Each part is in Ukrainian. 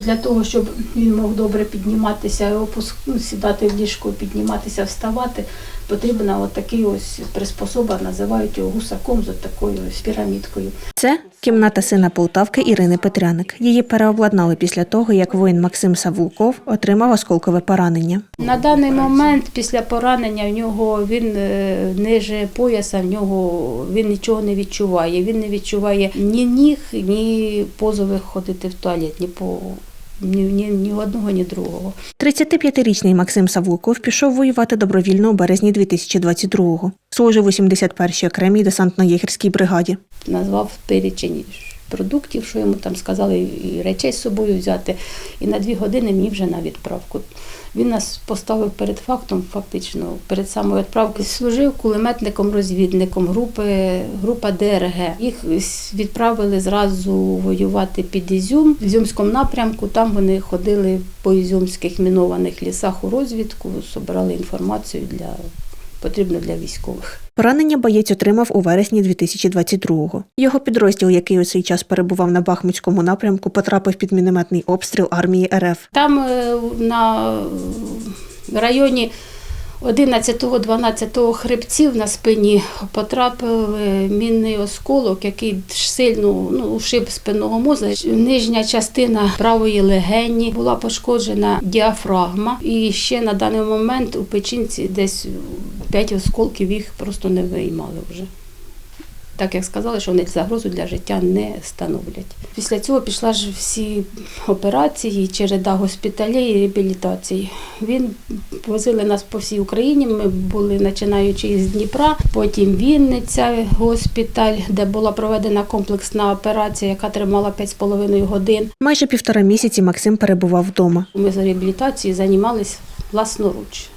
Для того, щоб він мог добре підніматися, опуск, ну, сідати в ліжко, підніматися, вставати, потрібна от такий ось приспособа, називають його гусаком з такою ось пірамідкою. Це кімната сина Полтавки Ірини Петряник. Її переобладнали після того, як воїн Максим Савулков отримав осколкове поранення. На даний момент після поранення в нього він е, ниже пояса, в нього він нічого не відчуває. Він не відчуває ні ніг, ні позови ходити в туалет, ні по ні, ні, ні одного, ні другого. 35-річний Максим Савуков пішов воювати добровільно у березні 2022-го. Служив у 71-й окремій десантно-єгерській бригаді. назвав перечень продуктів, що йому там сказали, і речей з собою взяти. І на дві години мені вже на відправку. Він нас поставив перед фактом, фактично, перед самою відправкою. Служив кулеметником-розвідником групи, група ДРГ. Їх відправили зразу воювати під Ізюм. В Ізюмському напрямку там вони ходили по ізюмських мінованих лісах у розвідку, збирали інформацію для потрібну для військових. Поранення боєць отримав у вересні 2022-го. Його підрозділ, який у цей час перебував на Бахмутському напрямку, потрапив під мінометний обстріл армії РФ. Там е, на районі 11-12 хребців на спині потрапив е, мінний осколок, який сильно ну, ушиб спинного мозку. Нижня частина правої легені була пошкоджена діафрагма. І ще на даний момент у печінці десь 5 осколків їх просто не виймали вже. Так як сказали, що вони загрозу для життя не становлять. Після цього пішла ж всі операції, череда госпіталей і реабілітації. Він возили нас по всій Україні. Ми були починаючи з Дніпра, потім Вінниця, госпіталь, де була проведена комплексна операція, яка тримала 5,5 годин. Майже півтора місяці Максим перебував вдома. Ми з реабілітацією займалися власноруч.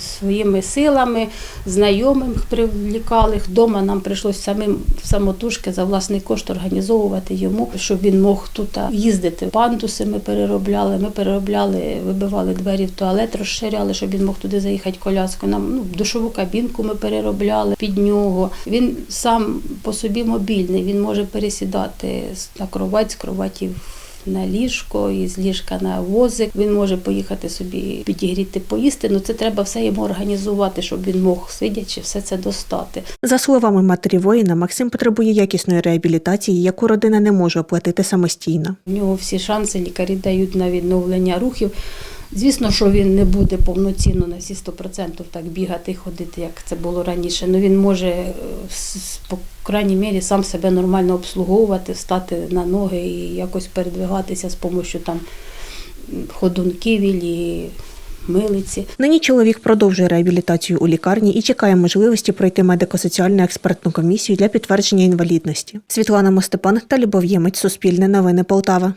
Своїми силами, знайомих привлікали. Вдома нам прийшлося самим самотужки за власний кошт організовувати йому, щоб він мог тут їздити. Пандуси ми переробляли, ми переробляли, вибивали двері в туалет, розширяли, щоб він мог туди заїхати коляскою. Нам ну, душову кабінку ми переробляли під нього. Він сам по собі мобільний, він може пересідати на кровать, з кроваті в на ліжко, і з ліжка на возик. Він може поїхати собі підігріти, поїсти. Ну це треба все йому організувати, щоб він мог сидячи все це достати. За словами матері воїна, Максим потребує якісної реабілітації, яку родина не може оплатити самостійно. У нього всі шанси лікарі дають на відновлення рухів. Звісно, що він не буде повноцінно на всі 100% так бігати і ходити, як це було раніше. Ну він може е, по крайній мірі сам себе нормально обслуговувати, встати на ноги і якось передвигатися з допомогою там ходунків і милиці. Нині чоловік продовжує реабілітацію у лікарні і чекає можливості пройти медико-соціальну експертну комісію для підтвердження інвалідності. Світлана Мостепан та Любов Ємець, Суспільне новини Полтава.